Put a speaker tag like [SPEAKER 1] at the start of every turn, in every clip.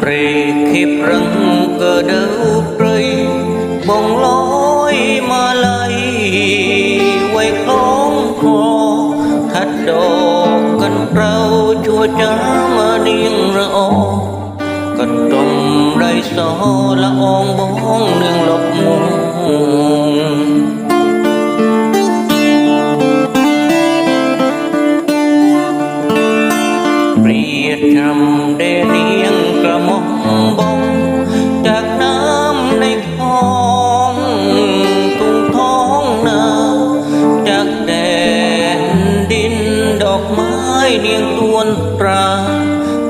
[SPEAKER 1] ព្រៃខៀបរឹងក៏ដើរព្រៃបងលយមកលៃវៃខ្លងខខាត់ដកកន្ប្រៅជួចាំនាងរអកន្ទុំដៃសលអងបងនាងលប់មុំ្រាត្រឹមដែល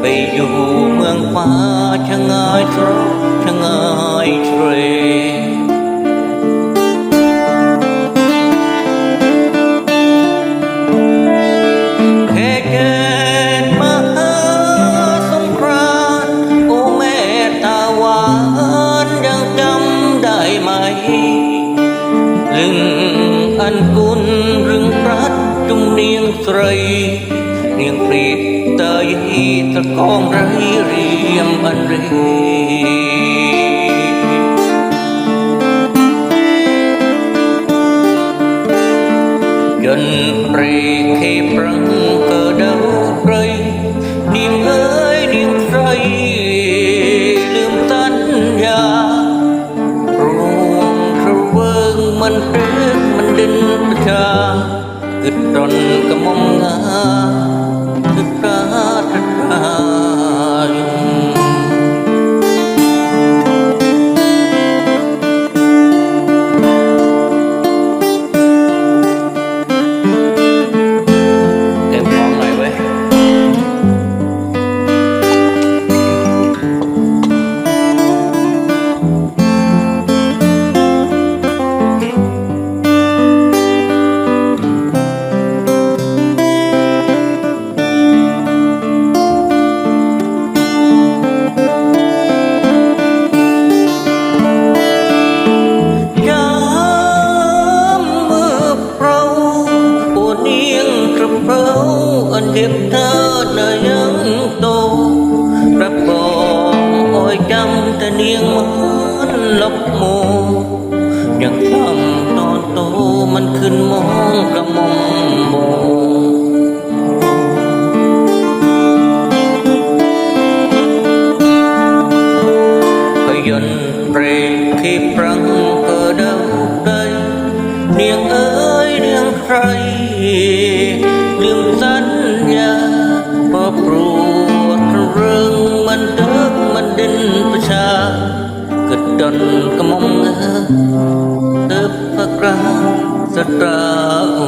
[SPEAKER 1] ไปอยู่เมืองฟ้าชะงายทรชะงายเทรเหตุเกิดมาสงครามโอ้แม่ตา ยตะกองไรเรียมอันเรียนเปรีเคปรังเกิดาวไรนิ่มเอ้ยนิ่มไรลืมตัญญารวมระเวิงมันเดินมันดินประชาอึดรนกระมอมงา พร้าอันเก็บเธอในยังโตประบอบอ้อยจำแต่เนียงมันลบโมยังคำตอนโตมันขึ้นมองกระมอมมองยนเปรงที่ปรังเกิดเดาใดเนียงเอ้ยเนียงใคร ดดนกรมอมเงือเติบพระกราสตราโอ